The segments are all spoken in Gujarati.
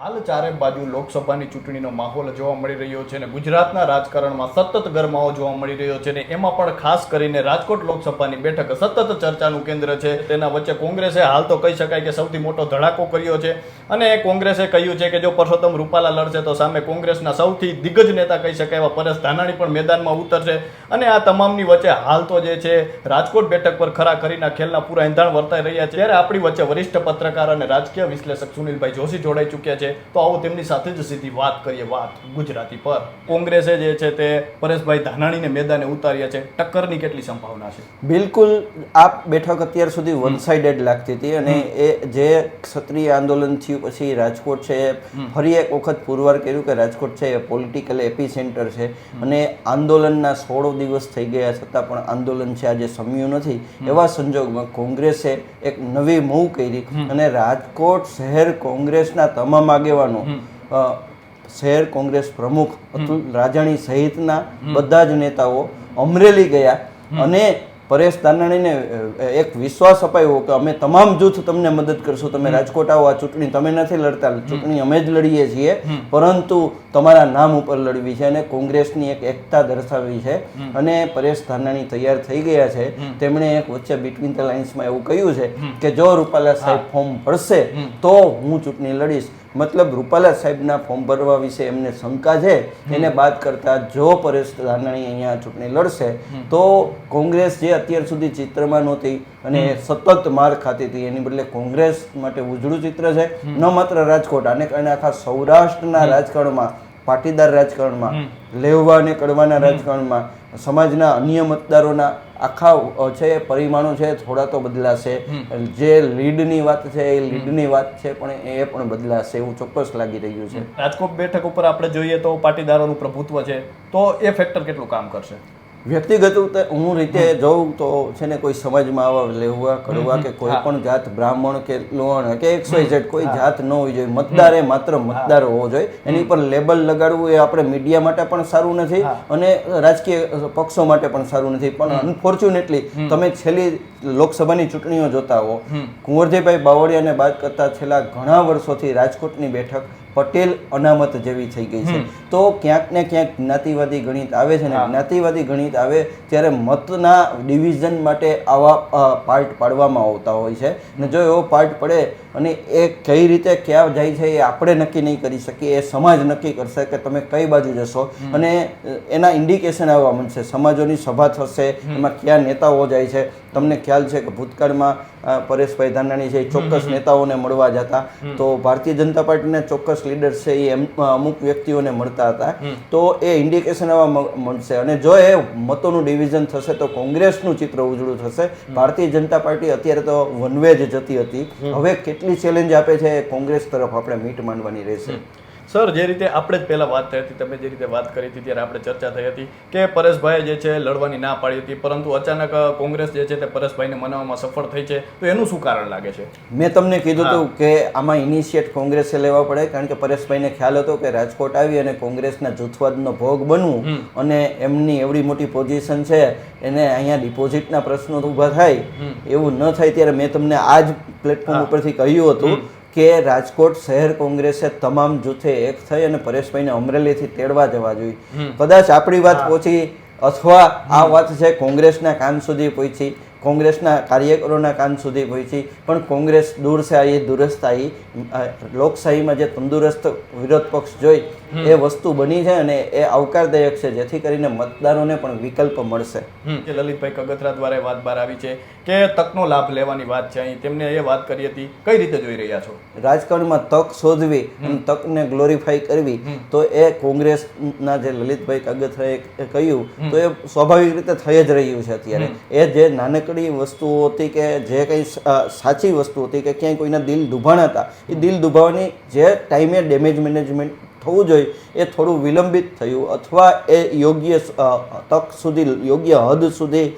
હાલ ચારે બાજુ લોકસભાની ચૂંટણીનો માહોલ જોવા મળી રહ્યો છે અને ગુજરાતના રાજકારણમાં સતત ગરમાવો જોવા મળી રહ્યો છે ને એમાં પણ ખાસ કરીને રાજકોટ લોકસભાની બેઠક સતત ચર્ચાનું કેન્દ્ર છે. તેના વચ્ચે કોંગ્રેસે હાલ તો કહી શકાય કે સૌથી મોટો ધડાકો કર્યો છે અને કોંગ્રેસે કહ્યું છે કે જો પરસોત્તમ રૂપાલા લડશે તો સામે કોંગ્રેસના સૌથી દિગ્ગજ નેતા કહી શકાય એવા પરેશ ધાનાણી પણ મેદાનમાં ઉતરશે અને આ તમામની વચ્ચે હાલ તો જે છે રાજકોટ બેઠક પર ખરા કરીના ખેલના પૂરા એંધાણ વર્તાઈ રહ્યા છે. ત્યારે આપણી વચ્ચે વરિષ્ઠ પત્રકાર અને રાજકીય વિશ્લેષક સુનિલભાઈ જોશી જોડાઈ ચૂક્યા છે. તો આવો તેમની સાથે જ સીધી વાત કરીએ વાત ગુજરાતી પર. કોંગ્રેસે જે છે તે પરેશભાઈ ધાનાણીને મેદાને ઉતાર્યા છે. ટક્કરની કેટલી સંભાવના છે? બિલકુલ આ બેઠક અત્યાર સુધી વન સાઇડેડ લાગતી હતી અને એ જે ક્ષત્રિય આંદોલન થયું પછી રાજકોટ છે ફરી એક વખત પુરવાર કર્યું કે રાજકોટ છે એ પોલિટિકલ એપી સેન્ટર છે અને આંદોલનના સોળ દિવસ થઈ ગયા છતાં પણ આંદોલન છે આજે સમ્યું નથી. એવા સંજોગમાં કોંગ્રેસે એક નવી મૂવ કરી અને રાજકોટ શહેર કોંગ્રેસના તમામ આગેવાનો. શહેર કોંગ્રેસ પ્રમુખ અતુલ રાજાણી સહિતના બધા જ નેતાઓ અમરેલી ગયા અને પરેશ દાનાણીને એક વિશ્વાસ અપાયો કે અમે તમામ જૂથ તમને મદદ કરશું. તમે રાજકોટ આવો આ ચૂંટણી તમે નથી લડતા. ચૂંટણી અમે જ લડીએ છીએ. પરંતુ તમારા નામ ઉપર લડવી છે અને કોંગ્રેસની એક એકતા દર્શાવી છે. અને પરેશ ધાનાણી તૈયાર થઈ ગયા છે. તેમણે એક વચ્ચે બિટવીન ધ લાઇન્સમાં એવું કહ્યું છે કે જો રૂપાલા સાહેબ ફોર્મ ભરશે તો હું ચૂંટણી લડીશ. મતલબ રૂપાલા સાહેબના ફોર્મ ભરવા વિશે એમને શંકા છે એને બાદ કરતા જો પરેશ ધાનાણી અહીંયા ચૂંટણી લડશે તો કોંગ્રેસ જે અત્યાર સુધી ચિત્રમાં નહોતી અને સતત માર ખાતી હતી એની બદલે કોંગ્રેસ માટે ઉજળું ચિત્ર છે ન માત્ર રાજકોટ આને કારણે આખા સૌરાષ્ટ્રના રાજકારણમાં પાટીદાર રાજકારણમાં લેવવા અને કડવાના રાજકારણમાં સમાજના અન્ય મતદારોના આખા છે પરિમાણો છે થોડા તો બદલાશે. જે લીડની વાત છે એ લીડની વાત છે પણ એ પણ બદલાશે એવું ચોક્કસ લાગી રહ્યું છે. રાજકોટ બેઠક ઉપર આપણે જોઈએ તો પાટીદારોનું પ્રભુત્વ છે તો એ ફેક્ટર કેટલું કામ કરશે? વ્યક્તિગત રીતે હું રીતે જોઉં તો છે ને કોઈ સમાજમાં આવા લેવા કરવા કે કોઈ પણ જાત બ્રાહ્મણ કે લોહણ કે એક્સ ઝેડ કોઈ જાત ન હોવી જોઈએ મતદાર એ માત્ર મતદાર હોવો જોઈએ. એની પર લેબલ લગાડવું એ આપણે મીડિયા માટે પણ સારું નથી અને રાજકીય પક્ષો માટે પણ સારું નથી. પણ અનફોર્ચ્યુનેટલી તમે છેલ્લી લોકસભાની ચૂંટણીઓ જોતા હો. કુંવરજીભાઈ બાવળિયાને બાદ કરતા છેલ્લા ઘણા વર્ષોથી રાજકોટની બેઠક પટેલ અનામત જેવી થઈ ગઈ છે. તો ક્યાંક ને ક્યાંક જ્ઞાતિવાદી ગણિત આવે છે ને જ્ઞાતિવાદી ગણિત આવે ત્યારે મતના ડિવિઝન માટે આવા પાર્ટ પાડવામાં આવતા હોય છે. ને જો એવો પાર્ટ પડે અને એ કઈ રીતે ક્યાં જાય છે એ આપણે નક્કી નહીં કરી શકીએ એ સમાજ નક્કી કરશે કે તમે કઈ બાજુ જશો. અને એના ઇન્ડિકેશન આવવા મળશે સમાજોની સભા થશે એમાં ક્યાં નેતાઓ જાય છે. તમને ખ્યાલ છે કે ભૂતકાળમાં પરેશભાઈ ધાનાણી છે એ ચોક્કસ નેતાઓને મળવા જતા તો ભારતીય જનતા પાર્ટીના ચોક્કસ લીડર છે એ અમુક વ્યક્તિઓને મળતા હતા. તો એ ઇન્ડિકેશન આવવા મળશે અને જો એ મતોનું ડિવિઝન થશે તો કોંગ્રેસનું ચિત્ર ઉજળું થશે. ભારતીય જનતા પાર્ટી અત્યારે તો વનવે જ જતી હતી. હવે કેટલી ચેલેન્જ આપે છે કોંગ્રેસ તરફ આપણે મીટ માંડવાની રહેશે. સર જે રીતે આપણે જ પહેલાં વાત થઈ હતી તમે જે રીતે વાત કરી હતી ત્યારે આપણે ચર્ચા થઈ હતી કે પરેશભાઈ જે છે લડવાની ના પાડી હતી પરંતુ અચાનક કોંગ્રેસ જે છે તે પરેશભાઈને મનાવવામાં સફળ થઈ છે. તો એનું શું કારણ લાગે છે? મેં તમને કીધું હતું કે આમાં ઇનિશિયેટ કોંગ્રેસે લેવા પડે કારણ કે પરેશભાઈને ખ્યાલ હતો કે રાજકોટ આવી અને કોંગ્રેસના જૂથવાદનો ભોગ બનવું અને એમની એવડી મોટી પોઝિશન છે એને અહીંયા ડિપોઝિટના પ્રશ્નો ઊભા થાય એવું ન થાય ત્યારે મેં તમને આ જ પ્લેટફોર્મ ઉપરથી કહ્યું હતું કે રાજકોટ શહેર કોંગ્રેસે તમામ જૂથે એક થઈ અને પરેશભાઈને અમરેલીથી તેડવા જવા જોઈએ કદાચ આપણી વાત પહોંચી અથવા આ વાત છે કોંગ્રેસના કાન સુધી પહોંચી કોંગ્રેસના કાર્યકરોના કાન સુધી પહોંચી પણ કોંગ્રેસ દૂર છે એ દુરસ્ત લોકશાહીમાં જે તંદુરસ્ત વિરોધ પક્ષ જોઈ એ વસ્તુ બની છે અને એ આવકારદાયક છે. જેથી કરીને મતદારોને પણ વિકલ્પ મળશે. કે લલિતભાઈ કગથરા દ્વારા વાત બહાર આવી છે કે તકનો લાભ લેવાની વાત છે. અહીં તેમને એ વાત કરી હતી. કઈ રીતે જોઈ રહ્યા છો? રાજકારણમાં તક શોધવી અને તકને ગ્લોરીફાઈ કરવી તો એ કોંગ્રેસના જે લલિતભાઈ કગથરાએ કહ્યું તો એ સ્વાભાવિક રીતે થઈ જ રહ્યું છે અત્યારે. એ જે નાનકડી વસ્તુઓ હતી કે જે કંઈ સાચી વસ્તુ હતી કે ક્યાંય કોઈના દિલ દુભાણા હતા એ દિલ દુભાવાની જે ટાઈમે ડેમેજ મેનેજમેન્ટ થવું જોઈએ, એ થોડું વિલંબિત થયું અથવા એ યોગ્ય તક સુધી, યોગ્ય હદ સુધી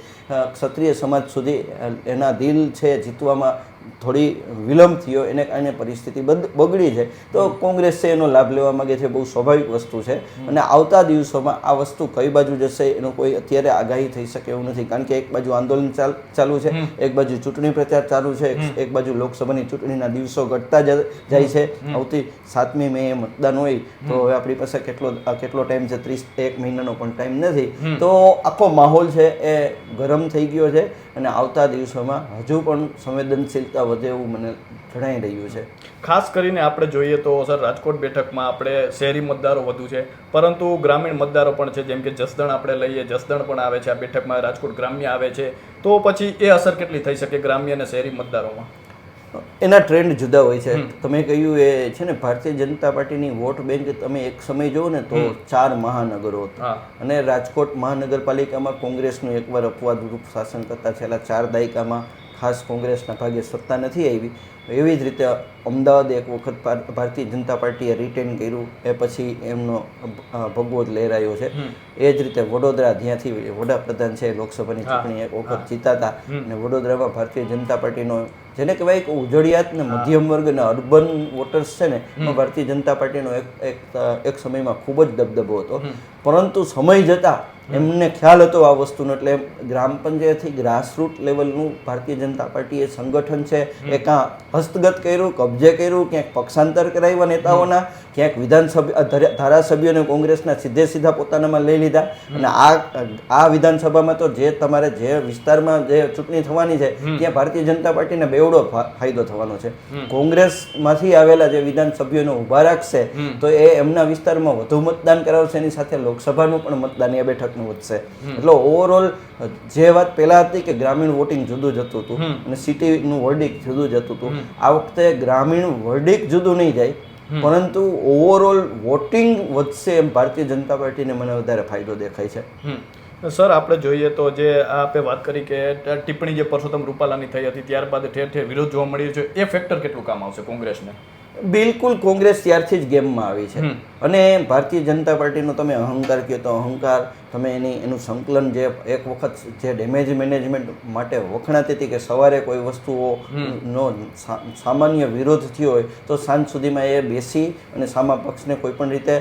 ક્ષત્રિય સમાજ સુધી એના દિલ છે જીતવામાં થોડી વિલંબ થયો એને કારણે પરિસ્થિતિ બગડી છે. તો કોંગ્રેસ છે એનો લાભ લેવા માંગે છે બહુ સ્વાભાવિક વસ્તુ છે. અને આવતા દિવસોમાં આ વસ્તુ કઈ બાજુ જશે એનો કોઈ અત્યારે આગાહી થઈ શકે એવું નથી. કારણ કે એક બાજુ આંદોલન ચાલુ છે એક બાજુ ચૂંટણી પ્રચાર ચાલુ છે એક- બાજુ લોકસભાની ચૂંટણીના દિવસો ઘટતા જાય છે. આવતી સાતમી મે મતદાન હોય તો હવે આપણી પાસે કેટલો કેટલો ટાઈમ છે? ત્રીસ એક મહિનાનો પણ ટાઈમ નથી. તો આખો માહોલ છે એ ગરમ થઈ ગયો છે. અને આવતા દિવસોમાં હજુ પણ સંવેદનશીલતા વધે એવું મને જણાઈ રહ્યું છે. ખાસ કરીને આપણે જોઈએ તો સર, રાજકોટ બેઠકમાં આપણે શહેરી મતદારો વધુ છે, પરંતુ ગ્રામીણ મતદારો પણ છે, જેમ કે જસદણ આપણે લઈએ, જસદણ પણ આવે છે આ બેઠકમાં, રાજકોટ ગ્રામ્ય આવે છે. તો પછી એ અસર કેટલી થઈ શકે ગ્રામ્ય અને શહેરી મતદારોમાં? એના ટ્રેન્ડ જુદા હોય છે. તમે કહ્યું એ છે ને ભારતીય જનતા પાર્ટીની વોટ બેંક તમે એક સમય જુઓ ને તો ચાર મહાનગરો હતા. અને રાજકોટ મહાનગરપાલિકામાં કોંગ્રેસનું એકવાર અપવાદરૂપ શાસન કરતા છેલ્લા ચાર દાયકામાં ખાસ કોંગ્રેસના ભાગે સત્તા નથી આવી એવી જ રીતે અમદાવાદ એક વખત ભારતીય જનતા પાર્ટીએ રિટેન કર્યું એ પછી એમનો ભગવો જ લહેરાયો છે. એ જ રીતે વડોદરા જ્યાંથી વડાપ્રધાન છે લોકસભાની ચૂંટણી એક વખત જીતાતા અને વડોદરામાં ભારતીય જનતા પાર્ટીનો જેને કહેવાય કે ઉજળિયાત ને મધ્યમ વર્ગ અને અર્બન વોટર્સ છે ને ભારતીય જનતા પાર્ટીનો એક એક એક સમયમાં ખૂબ જ દબદબો હતો. પરંતુ સમય જતાં એમને ખ્યાલ હતો આ વસ્તુનો એટલે ગ્રામ પંચાયતથી ગ્રાસરૂટ લેવલનું ભારતીય જનતા પાર્ટીએ સંગઠન છે એ કાં હસ્તગત કર્યું કબજે કર્યું ક્યાંક પક્ષાંતર કરાવ્યા નેતાઓના ક્યાંક વિધાનસભા ધારાસભ્યોને કોંગ્રેસના સીધે સીધા પોતાનામાં લઈ લીધા. અને આ આ વિધાનસભામાં તો જે તમારે જે વિસ્તારમાં જે ચૂંટણી થવાની છે ત્યાં ભારતીય જનતા પાર્ટીને બેવડો ફાયદો થવાનો છે. કોંગ્રેસમાંથી આવેલા જે વિધાનસભ્યોને ઊભા રાખશે તો એ એમના વિસ્તારમાં વધુ મતદાન કરાવશે એની સાથે લોકસભાનું પણ મતદાન એ બેઠકનું વધશે. એટલે ઓવરઓલ જે વાત પહેલા હતી કે ગ્રામીણ વોટિંગ જુદું જતું હતું અને સિટીનું વર્ડિક જુદું જતું હતું. આ વખતે ગ્રામીણ વર્ડિક જુદું નહીં જાય. પરંતુ ઓવરઓલ વોટિંગ વધશે એમ ભારતીય જનતા પાર્ટીને મને વધારે ફાયદો દેખાય છે. સર આપણે જોઈએ તો જે આ આપે વાત કરી કે ટિપ્પણી જે પરસોત્તમ રૂપાલાની થઈ હતી ત્યારબાદ ઠેર ઠેર વિરોધ જોવા મળી રહ્યો છે. એ ફેક્ટર કેટલું કામ આવશે કોંગ્રેસને? બિલકુલ કોંગ્રેસ ત્યારથી જ ગેમમાં આવી છે. અને ભારતીય જનતા પાર્ટીનો તમે અહંકાર કહો તો અહંકાર તમે એની એનું સંકલન જે એક વખત જે ડેમેજ મેનેજમેન્ટ માટે વખણાતી હતી કે સવારે કોઈ વસ્તુઓ નો સામાન્ય વિરોધ થયો હોય તો સાંજ સુધીમાં એ બેસી અને સામા પક્ષને કોઈ પણ રીતે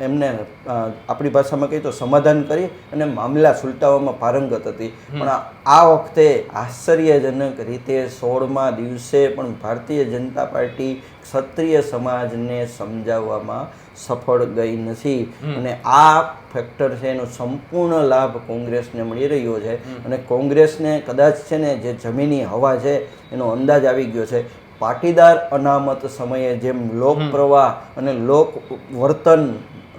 એમને આપણી ભાષામાં કહીએ તો સમાધાન કરી અને મામલા સુલટાવવામાં પારંગત હતી. પણ આ વખતે આશ્ચર્યજનક રીતે સોળમા દિવસે પણ ભારતીય જનતા પાર્ટી ક્ષત્રિય સમાજને સમજાવવામાં સફળ ગઈ નથી. અને આ ફેક્ટર છે એનો સંપૂર્ણ લાભ કોંગ્રેસને મળી રહ્યો છે. અને કોંગ્રેસને કદાચ છે ને જે જમીની હવા છે એનો અંદાજ આવી ગયો છે. પાટીદાર અનામત સમયે જેમ લોક પ્રવાહ અને લોક વર્તન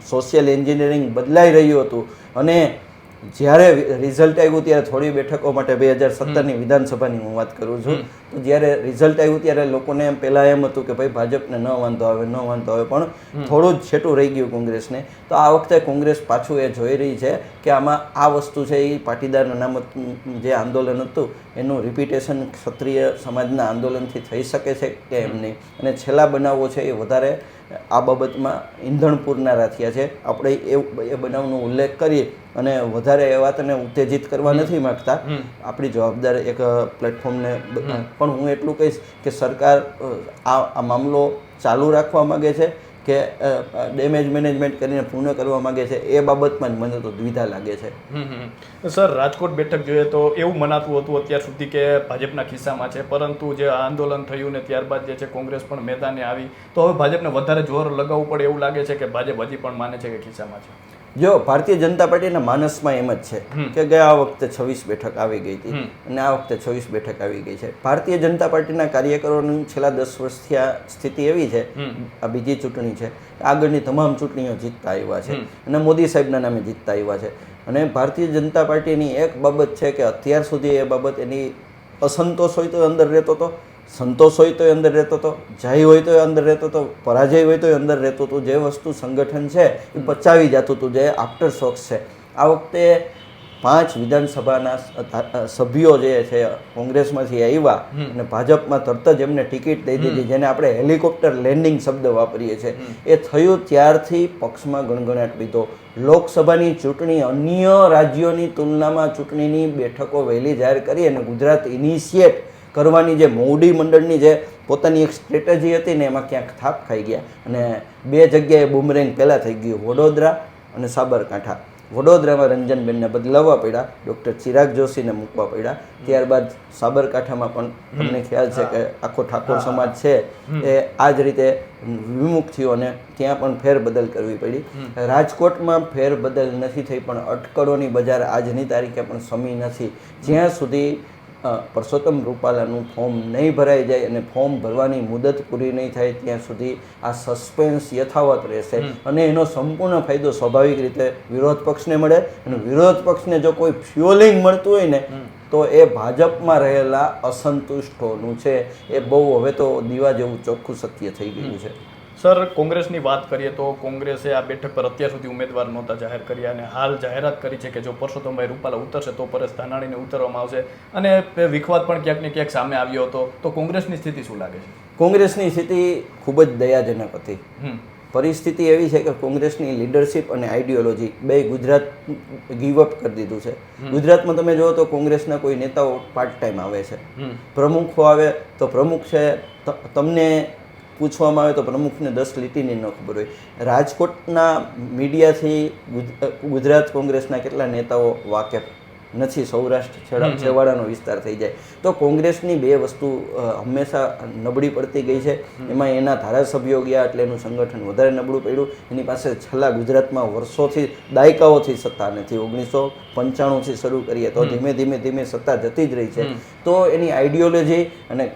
સોશિયલ એન્જિનિયરિંગ બદલાઈ રહ્યું હતું. અને જ્યારે રિઝલ્ટ આવ્યું ત્યારે થોડી બેઠકો માટે બે હજાર સત્તરની વિધાનસભાની હું વાત કરું છું. તો જ્યારે રિઝલ્ટ આવ્યું ત્યારે લોકોને એમ પહેલાં એમ હતું કે ભાઈ ભાજપને ન વાંધો આવે ન વાંધો આવે પણ થોડું જ છેટું રહી ગયું કોંગ્રેસને. તો આ વખતે કોંગ્રેસ પાછું એ જોઈ રહી છે કે આમાં આ વસ્તુ છે એ પાટીદાર અનામત જે આંદોલન હતું એનું રિપીટેશન ક્ષત્રિય સમાજના આંદોલનથી થઈ શકે છે કે એમ નહીં. અને છેલ્લા બનાવો છે એ વધારે આ બાબતમાં ઈંધણ પૂરનારા થયા છે. આપણે એ એ બનાવનો ઉલ્લેખ કરીએ અને વધારે એ વાતને ઉત્તેજિત કરવા નથી માંગતા. આપણી જવાબદાર એક પ્લેટફોર્મને પણ હું એટલું કહીશ કે સરકાર આ આ મામલો ચાલુ રાખવા માંગે છે કે ડેમેજ મેનેજમેન્ટ કરીને પૂર્ણ કરવા માંગે છે એ બાબતમાં જ મને તો દ્વિધા લાગે છે. સર રાજકોટ બેઠક જોઈએ તો એવું મનાતું હતું અત્યાર સુધી કે ભાજપના ખિસ્સામાં છે પરંતુ જે આંદોલન થયું ને ત્યારબાદ જે છે કોંગ્રેસ પણ મેદાને આવી. તો હવે ભાજપને વધારે જોર લગાવવું પડે એવું લાગે છે કે ભાજપ હજી પણ માને છે કે ખિસ્સામાં છે? જો ભારતીય જનતા પાર્ટીના માનસમાં એમ જ છે કે ગયા વખતે છવ્વીસ બેઠક આવી ગઈ હતી અને આ વખતે છવ્વીસ બેઠક આવી ગઈ છે. ભારતીય જનતા પાર્ટીના કાર્યકરોની છેલ્લા દસ વર્ષથી આ સ્થિતિ એવી છે આ બીજી ચૂંટણી છે આગળની તમામ ચૂંટણીઓ જીતતા આવ્યા છે અને મોદી સાહેબના નામે જીતતા આવ્યા છે. અને ભારતીય જનતા પાર્ટીની એક બાબત છે કે અત્યાર સુધી એ બાબત એની અસંતોષ હોય તો અંદર રહેતો હતો. સંતોષ હોય તો અંદર રહેતો હતો જય હોય તો અંદર રહેતો હતો પરાજય હોય તો અંદર રહેતો હતો જે વસ્તુ સંગઠન છે એ પચાવી જતું હતું જે આફ્ટર શોક્સ છે. આ વખતે પાંચ વિધાનસભાના સભ્યો જે છે કોંગ્રેસમાંથી આવ્યા અને ભાજપમાં તરત જ એમને ટિકિટ દઈ દીધી જેને આપણે હેલિકોપ્ટર લેન્ડિંગ શબ્દ વાપરીએ છીએ. એ થયું ત્યારથી પક્ષમાં ગણગણાટ લીધો. લોકસભાની ચૂંટણી અન્ય રાજ્યોની તુલનામાં ચૂંટણીની બેઠકો વહેલી જાહેર કરી અને ગુજરાત ઇનિશિયેટ કરવાની જે મોવડી મંડળની જે પોતાની એક સ્ટ્રેટેજી હતી ને એમાં ક્યાંક થાપ ખાઈ ગયા. અને બે જગ્યાએ બુમરેંગ પહેલાં થઈ ગયું વડોદરા અને સાબરકાંઠા. વડોદરામાં રંજનબેનને બદલાવવા પડ્યા ડૉક્ટર ચિરાગ જોશીને મૂકવા પડ્યા. ત્યારબાદ સાબરકાંઠામાં પણ તમને ખ્યાલ છે કે આખો ઠાકોર સમાજ છે એ આ જ રીતે વિમુખ થયો અને ત્યાં પણ ફેરબદલ કરવી પડી. રાજકોટમાં ફેરબદલ નથી થઈ પણ અટકળોની બજાર આજની તારીખે પણ સમી નથી. જ્યાં સુધી પરસોત્તમ રૂપાલાનું ફોર્મ નહીં ભરાઈ જાય અને ફોર્મ ભરવાની મુદત પૂરી નહીં થાય ત્યાં સુધી આ સસ્પેન્સ યથાવત રહેશે. અને એનો સંપૂર્ણ ફાયદો સ્વાભાવિક રીતે વિરોધ પક્ષને મળે અને વિરોધ પક્ષને જો કોઈ ફ્યુઅલિંગ મળતું હોય ને તો એ ભાજપમાં રહેલા અસંતુષ્ટોનું છે. એ બહુ હવે તો દીવા જેવું ચોખ્ખું સત્ય થઈ ગયું છે. સર કોંગ્રેસની વાત કરીએ તો કોંગ્રેસે આ બેઠક પર અત્યાર સુધી ઉમેદવાર નહોતા જાહેર કર્યા અને હાલ જાહેરાત કરી છે કે જો પરસોત્તમભાઈ રૂપાલા ઉતરશે તો પરેશ ધાનાણીને ઉતરવામાં આવશે. અને વિખવાદ પણ ક્યાંક ને ક્યાંક સામે આવ્યો હતો. તો કોંગ્રેસની સ્થિતિ શું લાગે છે? કોંગ્રેસની સ્થિતિ ખૂબ જ દયાજનક હતી. પરિસ્થિતિ એવી છે કે કોંગ્રેસની લીડરશિપ અને આઈડિયોલોજી બે ગુજરાત ગીવઅપ કરી દીધું છે. ગુજરાતમાં તમે જુઓ તો કોંગ્રેસના કોઈ નેતાઓ પાર્ટ ટાઈમ આવે છે. પ્રમુખો આવે તો પ્રમુખ છે. તમને પૂછવામાં આવે તો પ્રમુખને દસ લીટીની ન ખબર હોય. રાજકોટના મીડિયાથી ગુજરાત કોંગ્રેસના કેટલા નેતાઓ વાકેફ? નથી સૌરાષ્ટ્ર છેડા છેવાડાનો વિસ્તાર થઈ જાય. તો કોંગ્રેસની બે વસ્તુ હંમેશા નબળી પડતી ગઈ છે. એમાં એના ધારાસભ્યો ગયા એટલે એનું સંગઠન વધારે નબળું પડ્યું. એની પાસે છેલ્લા ગુજરાતમાં વર્ષોથી દાયકાઓથી સત્તા નથી. ઓગણીસો પંચાણુંથી શરૂ કરીએ તો ધીમે ધીમે ધીમે સત્તા જતી જ રહી છે. તો એની આઈડિયોલોજી અને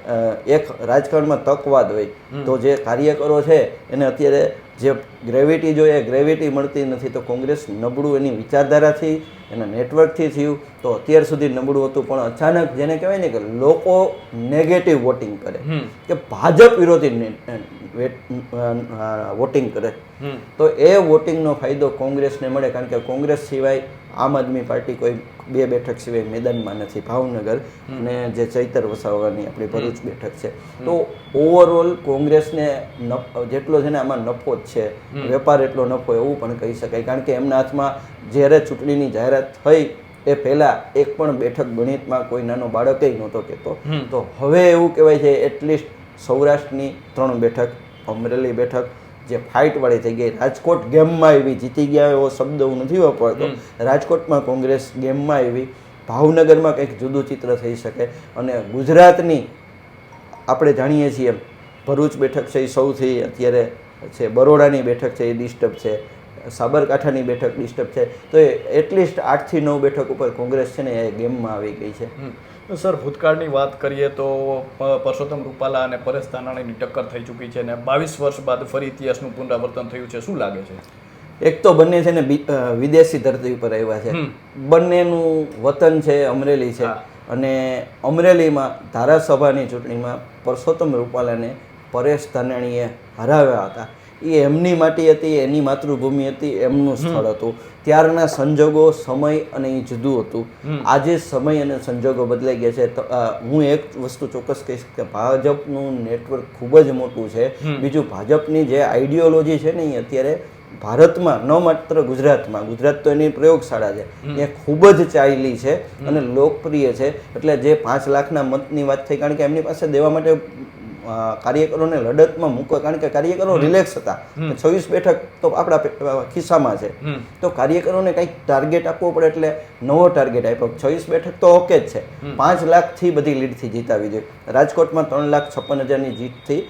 એક રાજકારણમાં તકવાદ હોય તો જે કાર્યકરો છે એને અત્યારે જે ગ્રેવિટી જોઈએ ગ્રેવિટી મળતી નથી તો કોંગ્રેસ નબળું એની વિચારધારાથી એના નેટવર્કથી થયું. તો અત્યાર સુધી નબળું હતું પણ અચાનક જેને કહેવાય ને કે લોકો નેગેટિવ વોટિંગ કરે. કે ભાજપ વિરોધી વેટ- વોટિંગ કરે. તો એ વોટિંગનો ફાયદો કોંગ્રેસને મળે કારણ કે કોંગ્રેસ સિવાય આમ આદમી પાર્ટી કોઈ બે બેઠક સિવાય મેદાનમાં નથી. ભાવનગર અને જે ચૈતર વસાવાની આપણી ભરૂચ બેઠક છે. તો ઓવરઓલ કોંગ્રેસને જેટલો છે ને આમાં નફો જ છે. વેપાર એટલો નફો એવું પણ કહી શકાય. કારણ કે એમના હાથમાં જ્યારે ચૂંટણીની જાહેરાત થઈ એ પહેલાં એક પણ બેઠક ગણિતમાં કોઈ નાનો બાળકે નહોતો કહેતો. તો હવે એવું કહેવાય છે એટલીસ્ટ સૌરાષ્ટ્રની ત્રણ બેઠક અમરેલી બેઠક જે ફાઇટ વાળી થઈ ગઈ રાજકોટ ગેમમાં એવી જીતી ગયા એવો શબ્દ હું નથી વાપરતો. રાજકોટમાં કોંગ્રેસ ગેમમાં એવી ભાવનગરમાં કંઈક જુદું ચિત્ર થઈ શકે અને ગુજરાતની આપણે જાણીએ છીએ એમ ભરૂચ બેઠક છે એ સૌથી અત્યારે છે બરોડાની બેઠક છે એ ડિસ્ટર્બ છે સાબરકાંઠાની બેઠક ડિસ્ટર્બ છે. તો એ એટલીસ્ટ આઠથી નવ બેઠક ઉપર કોંગ્રેસ છે ને એ ગેમમાં આવી ગઈ છે. સર ભૂતકાળની વાત કરીએ તો પરસોત્તમ રૂપાલા અને પરેશ ધાનાણીની ટક્કર થઈ ચૂકી છે અને બાવીસ વર્ષ બાદ ફરી ઇતિહાસનું પુનરાવર્તન થયું છે. શું લાગે છે? એક તો બંને છે ને વિદેશી ધરતી ઉપર આવ્યા છે. બંનેનું વતન છે અમરેલી છે. અને અમરેલીમાં ધારાસભાની ચૂંટણીમાં પરસોત્તમ રૂપાલાને પરેશ ધાનાણીએ હરાવ્યા હતા. એ એમની માટી હતી એની માતૃભૂમિ હતી એમનું સ્થળ હતું. ત્યારના સંજોગો સમય અને એ જુદું હતું. આજે સમય અને સંજોગો બદલાઈ ગયા છે. હું એક વસ્તુ ચોક્કસ કહીશ કે ભાજપનું નેટવર્ક ખૂબ જ મોટું છે. બીજું ભાજપની જે આઈડિયોલોજી છે ને એ અત્યારે ભારતમાં ન માત્ર ગુજરાતમાં ગુજરાત તો એની પ્રયોગશાળા છે. એ ખૂબ જ ચાલી છે અને લોકપ્રિય છે. એટલે જે પાંચ લાખના મતની વાત થઈ કારણ કે એમની પાસે દેવા માટે કાર્યકરોને લડતમાં મૂકવા કારણ કે કાર્યકરો રિલેક્સ હતા. છવ્વીસ બેઠક તો આપણા ખિસ્સામાં છે. તો કાર્યકરોને કંઈક ટાર્ગેટ આપવો પડે એટલે નવો ટાર્ગેટ આપ્યો. છવ્વીસ બેઠક તો ઓકે જ છે. પાંચ લાખથી બધી લીડથી જીતાવી જોઈએ. રાજકોટમાં ત્રણ લાખ છપ્પન હજારની જીતથી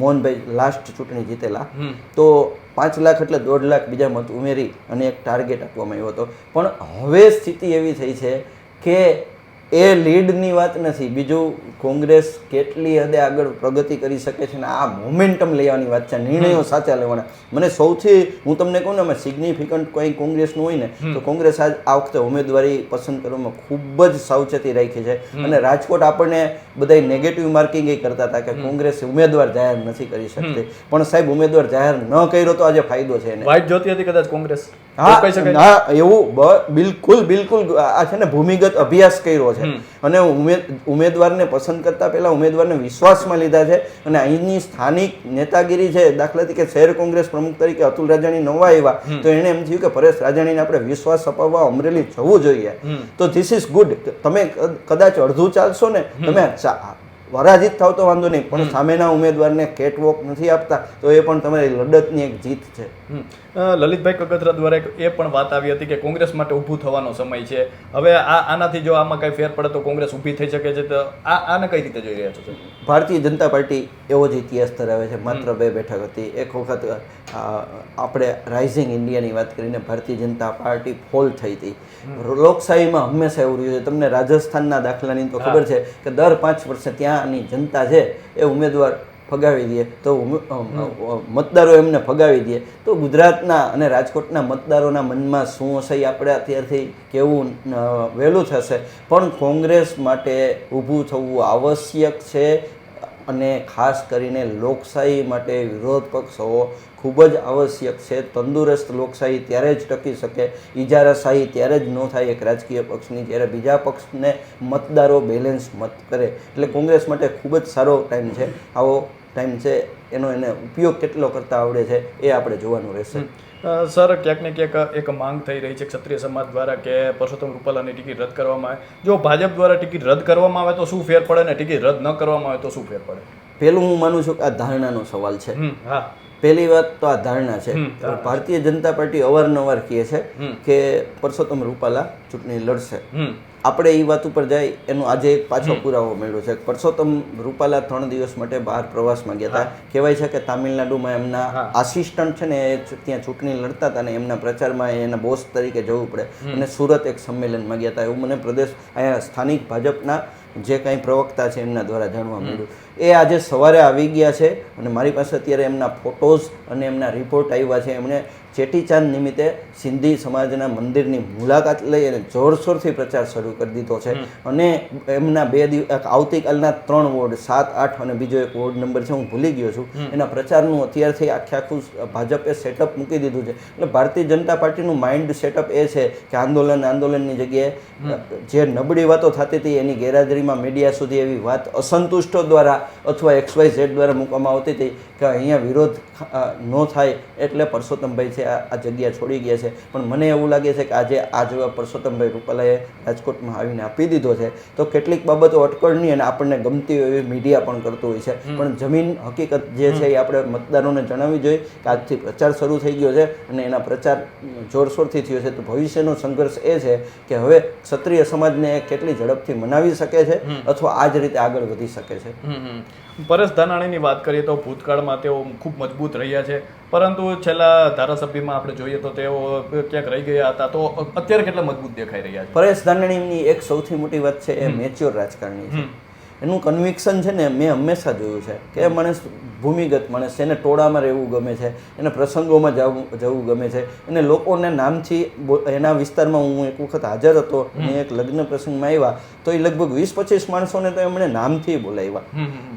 મોહનભાઈ લાસ્ટ ચૂંટણી જીતેલા. તો પાંચ લાખ એટલે દોઢ લાખ બીજા મત ઉમેરી અને એક ટાર્ગેટ આપવામાં આવ્યો હતો. પણ હવે સ્થિતિ એવી થઈ છે કે એ લીડની વાત નથી. બીજું કોંગ્રેસ કેટલી હદે આગળ પ્રગતિ કરી શકે છે ને આ મોમેન્ટમ લેવાની વાત છે નિર્ણયો સાચા લેવાના. મને સૌથી હું તમને કહું ને અમે સિગ્નિફિકન્ટ કોઈ કોંગ્રેસનું હોય ને તો કોંગ્રેસ આજ આ વખતે ઉમેદવારી પસંદ કરવામાં ખૂબ જ સાવચેતી રાખી છે. અને રાજકોટ આપણને બધા નેગેટિવ માર્કિંગ એ કરતા હતા કે કોંગ્રેસ ઉમેદવાર જાહેર નથી કરી શકતી. પણ સાહેબ ઉમેદવાર જાહેર ન કર્યો તો આજે ફાયદો છે એને. વાઇટ જોતી હતી કદાચ કોંગ્રેસ? હા એવું બિલકુલ બિલકુલ આ છે ને ભૂમિગત અભ્યાસ કર્યો છે અને ઉમેદ ઉમેદવારને પસંદ કરતા પહેલા ઉમેદવારને વિશ્વાસમાં લીધા છે અને અહીંની સ્થાનિક નેતાગીરી છે દાખલા તરીકે શહેર કોંગ્રેસ પ્રમુખ તરીકે અતુલ રાજાણી નવા આવ્યા તો એણે એમ થયું કે પરેશ રાજાણીને આપણે વિશ્વાસ અપાવવા અમરેલી જવું જોઈએ. તો ધીસ ઇઝ ગુડ તમે કદાચ અડધું ચાલશો ને તમે પરાજિત થાવ તો વાંધો નહીં પણ સામેના ઉમેદવારને કેટવોક નથી આપતા તો એ પણ તમારી લડતની એક જીત છે. લલિતભાઈ કગથરા દ્વારા એક એ પણ વાત આવી હતી કે કોંગ્રેસ માટે ઊભું થવાનો સમય છે. હવે આ આનાથી જો આમાં કંઈ ફેર પડે તો કોંગ્રેસ ઊભી થઈ શકે છે તો આ આને કઈ રીતે જોઈ રહ્યા છો ભારતીય જનતા પાર્ટી એવો જ ઇતિહાસ ધરાવે છે. માત્ર બે બેઠક હતી. એક વખત આપણે રાઇઝિંગ ઇન્ડિયાની વાત કરીને ભારતીય જનતા પાર્ટી ફોલ થઈ હતી. લોકશાહીમાં હંમેશા એવું રહ્યું છે. તમને રાજસ્થાનના દાખલાની તો ખબર છે કે દર પાંચ વર્ષે ત્યાંની જનતા છે એ ઉમેદવાર ફગાવી દઈએ, તો મતદારો એમને ફગાવી દઈએ. તો ગુજરાતના અને રાજકોટના મતદારોના મનમાં શું હશે આપણે અત્યારથી કેવું વહેલું થશે. પણ કોંગ્રેસ માટે ઊભું થવું આવશ્યક છે. અને ખાસ કરીને લોકશાહી માટે વિરોધ પક્ષ હોવો ખૂબ જ આવશ્યક છે. તંદુરસ્ત લોકશાહી ત્યારે જ ટકી શકે ઇજારાશાહી ત્યારે જ ન થાય એક રાજકીય પક્ષની, જ્યારે બીજા પક્ષને મતદારો બેલેન્સ મત કરે. એટલે કોંગ્રેસ માટે ખૂબ જ સારો ટાઈમ છે. આવો ટાઈમ છે, એનો એને ઉપયોગ કેટલો કરતા આવડે છે એ આપણે જોવાનું રહેશે. સર ક્યાંક ને ક્યાંક એક માંગ થઈ રહી છે ક્ષત્રિય સમાજ દ્વારા કે પરસોત્તમ રૂપાલાની ટિકિટ રદ કરવામાં આવે. જો ભાજપ દ્વારા ટિકિટ રદ કરવામાં આવે તો શું ફેર પડે ને ટિકિટ રદ ન કરવામાં આવે તો શું ફેર પડે? પહેલું હું માનું છું કે આ ધારણાનો સવાલ છે. હા. પહેલી વાત તો આ ધારણા છે. ભારતીય જનતા પાર્ટી અવારનવાર કહે છે કે પરસોત્તમ રૂપાલા ચૂંટણી લડશે. આપણે એ વાત ઉપર જાય એનો આજે એક પાછો પુરાવો મળ્યો છે. પરસોત્તમ રૂપાલા ત્રણ દિવસ માટે બહાર પ્રવાસમાં ગયા હતા. કહેવાય છે કે તામિલનાડુમાં એમના આસિસ્ટન્ટ છે ને એ ત્યાં ચૂંટણી લડતા હતા ને એમના પ્રચારમાં એના બોસ તરીકે જવું પડે. અને સુરત એક સંમેલનમાં ગયા હતા. એવું મને પ્રદેશ અહીંયા સ્થાનિક ભાજપના જે કાંઈ પ્રવક્તા છે એમના દ્વારા જાણવા મળ્યું. એ આજે સવારે આવી ગયા છે અને મારી પાસે અત્યારે એમના ફોટોઝ અને એમના રિપોર્ટ આવ્યા છે. એમણે ચેટીચાંદ નિમિત્તે સિંધી સમાજના મંદિરની મુલાકાત લઈ અને જોરશોરથી પ્રચાર શરૂ કરી દીધો છે. અને એમના બે દિવસ આવતીકાલના ત્રણ વોર્ડ સાત આઠ અને બીજો એક વોર્ડ નંબર છે હું ભૂલી ગયો છું. એના પ્રચારનું અત્યારથી આખે આખું ભાજપે સેટઅપ મૂકી દીધું છે. એટલે ભારતીય જનતા પાર્ટીનું માઇન્ડ સેટઅપ એ છે કે આંદોલન આંદોલનની જગ્યાએ જે નબળી વાતો થતી હતી એની ગેરહાજરીમાં મીડિયા સુધી એવી વાત અસંતુષ્ટો દ્વારા અથવા એક્સ વાય ઝેડ દ્વારા મૂકવામાં આવતી હતી કે અહીંયા વિરોધ ન થાય એટલે પરસોત્તમભાઈ છે આ જગ્યા છોડી ગયા છે. પણ મને એવું લાગે છે કે આજે આ જવાબ પરસોત્તમભાઈ રૂપાલાએ રાજકોટમાં આવીને આપી દીધો છે. તો કેટલીક બાબતો અટકળની અને આપણને ગમતી હોય એવી મીડિયા પણ કરતું હોય છે. પણ જમીન હકીકત જે છે એ આપણે મતદારોને જણાવવી જોઈએ કે આજથી પ્રચાર શરૂ થઈ ગયો છે અને એના પ્રચાર જોરશોરથી થયો છે. તો ભવિષ્યનો સંઘર્ષ એ છે કે હવે ક્ષત્રિય સમાજને એ કેટલી ઝડપથી મનાવી શકે છે અથવા આ જ રીતે આગળ વધી શકે છે. પરેશ ધાનાણીની વાત કરીએ તો ભૂતકાળમાં તેઓ ખૂબ મજબૂત રહ્યા છે. પરંતુ છેલ્લા ધારાસભ્યમાં આપણે જોઈએ તો તેઓ ક્યાંક રહી ગયા હતા તો અત્યારે કેટલા મજબૂત દેખાઈ રહ્યા છે? પરેશ ધાનાણીની એક સૌથી મોટી વાત છે એ મેચ્યોર રાજકારણી છે. એનું કન્વિક્શન છે ને મેં હંમેશા જોયું છે કે મને ભૂમિગત માણસ છે એને ટોળામાં રહેવું ગમે છે એને પ્રસંગોમાં જવું જવું ગમે છે અને લોકોને નામથી એના વિસ્તારમાં હું એક વખત હાજર હતો અને એક લગ્ન પ્રસંગમાં આવ્યા તો એ લગભગ વીસ પચીસ માણસોને તો એમણે નામથી બોલાવ્યા.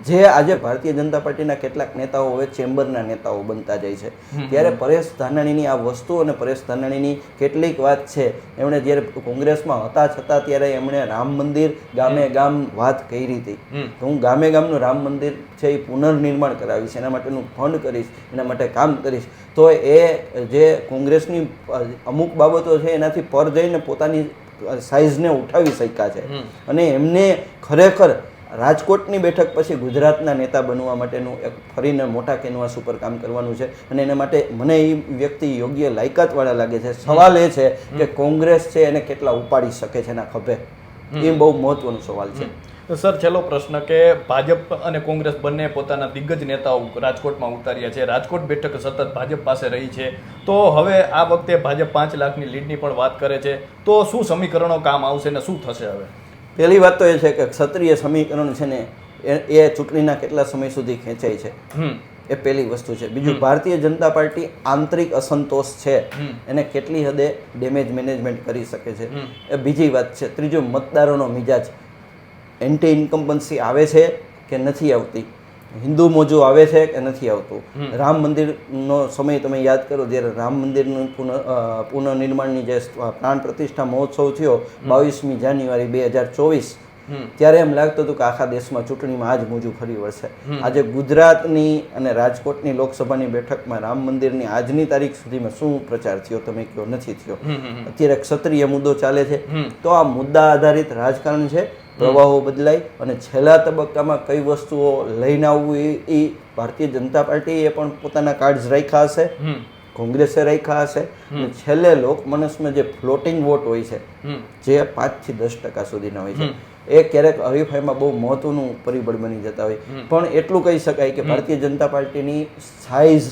જે આજે ભારતીય જનતા પાર્ટીના કેટલાક નેતાઓ હવે ચેમ્બરના નેતાઓ બનતા જાય છે. ત્યારે પરેશ ધાનાણીની આ વસ્તુ અને પરેશ ધાનાણીની કેટલીક વાત છે એમણે જ્યારે કોંગ્રેસમાં હતા છતાં ત્યારે એમણે રામ મંદિર ગામે ગામ વાત કરી હતી. તો હું ગામે ગામનું રામ મંદિર છે એ પુનર્નિર્માણ કરાવીશ એના માટેનું ફંડ કરીશ એના માટે કામ કરીશ. તો એ જે કોંગ્રેસની અમુક બાબતો છે એનાથી પર જઈને પોતાની સાઇઝને ઉઠાવી શક્યા છે. અને એમને ખરેખર રાજકોટની બેઠક પછી ગુજરાતના નેતા બનવા માટેનું એક ફરીને મોટા કેનવાસ ઉપર કામ કરવાનું છે. અને એના માટે મને એ વ્યક્તિ યોગ્ય લાયકાતવાળા લાગે છે. સવાલ એ છે કે કોંગ્રેસ છે એને કેટલા ઉપાડી શકે છે એના ખભે? એ બહુ મહત્વનો સવાલ છે. સર છેલ્લો પ્રશ્ન કે ભાજપ અને કોંગ્રેસ બંને પોતાના દિગ્ગજ નેતાઓ રાજકોટમાં ઉતાર્યા છે. રાજકોટ બેઠક સતત ભાજપ પાસે રહી છે. તો હવે આ વખતે ભાજપ પાંચ લાખની લીડની પણ વાત કરે છે. તો શું સમીકરણો કામ આવશે ને શું થશે હવે? પહેલી વાત તો એ છે કે ક્ષત્રિય સમીકરણ છે ને એ ચૂંટણીના કેટલા સમય સુધી ખેંચાય છે. એ પહેલી વસ્તુ છે. બીજું ભારતીય જનતા પાર્ટી આંતરિક અસંતોષ છે. એને કેટલી હદે ડેમેજ મેનેજમેન્ટ કરી શકે છે. એ બીજી વાત છે. ત્રીજું મતદારોનો મિજાજ. એન્ટી ઇન્કમ્પન્સી આવે છે કે નથી આવતી? હિન્દુ મોજું આવે છે કે નથી આવતું? રામ મંદિરનો સમય તમે યાદ કરો જ્યારે રામ મંદિરનું પુનઃ પુનઃનિર્માણની જે પ્રાણ પ્રતિષ્ઠા મહોત્સવ થયો બાવીસમી જાન્યુઆરી બે હજાર ચોવીસ ત્યારે એમ લાગતું હતું કે આખા દેશમાં ચૂંટણીમાં આ જ મોજું ફરી વળશે. આજે ગુજરાતની અને રાજકોટની લોકસભાની બેઠકમાં રામ મંદિરની આજની તારીખ સુધીમાં શું પ્રચાર થયો તમે કયો નથી થયો. અત્યારે ક્ષત્રિય મુદ્દો ચાલે છે. તો આ મુદ્દા આધારિત રાજકારણ છે પ્રવાહો બદલાય અને છેલ્લા તબક્કામાં કઈ વસ્તુઓ લઈને આવવું એ એ ભારતીય જનતા પાર્ટીએ પણ પોતાના કાર્ડ્સ રાખ્યા હશે. કોંગ્રેસે રાખ્યા હશે. અને છેલ્લે લોકમનસમાં જે ફ્લોટિંગ વોટ હોય છે જે પાંચથી દસ ટકા સુધીના હોય છે. એ ક્યારેક હરીફાઈમાં બહુ મહત્વનું પરિબળ બની જતા હોય. પણ એટલું કહી શકાય કે ભારતીય જનતા પાર્ટીની સાઇઝ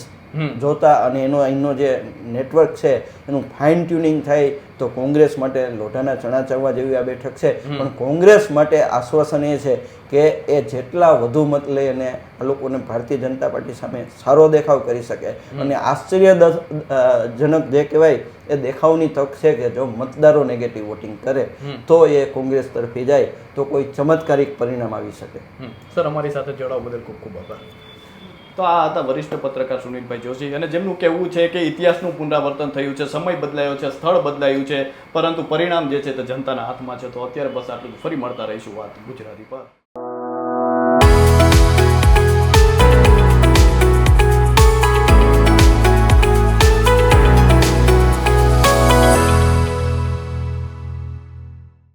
જોતા અને એનો અહીંનો જે નેટવર્ક છે એનું ફાઇન ટ્યુનિંગ થાય તો કોંગ્રેસ માટે લોઢાના ચણા ચાવવા જેવી આ બેઠક છે. પણ કોંગ્રેસ માટે આશ્વાસન એ છે કે એ જેટલા વધુ મત લઈ અને આ લોકોને ભારતીય જનતા પાર્ટી સામે સારો દેખાવ કરી શકે. અને આશ્ચર્યજનક જે કહેવાય એ દેખાવની તક છે કે જો મતદારો નેગેટિવ વોટિંગ કરે તો એ કોંગ્રેસ તરફી જાય તો કોઈ ચમત્કારિક પરિણામ આવી શકે. સર અમારી સાથે જોડાવા બદલ ખૂબ ખૂબ આભાર. તો આ હતા વરિષ્ઠ પત્રકાર સુનિલભાઈ જોશી. અને જેમનું કહેવું છે કે ઇતિહાસનું પુનરાવર્તન થયું છે, સમય બદલાયો છે, સ્થળ બદલાયું છે, પરંતુ પરિણામ જે છે તે જનતાના હાથમાં છે. તો અત્યારે બસ આટલું ફરી મળતા રહીશું વાત ગુજરાતી પર.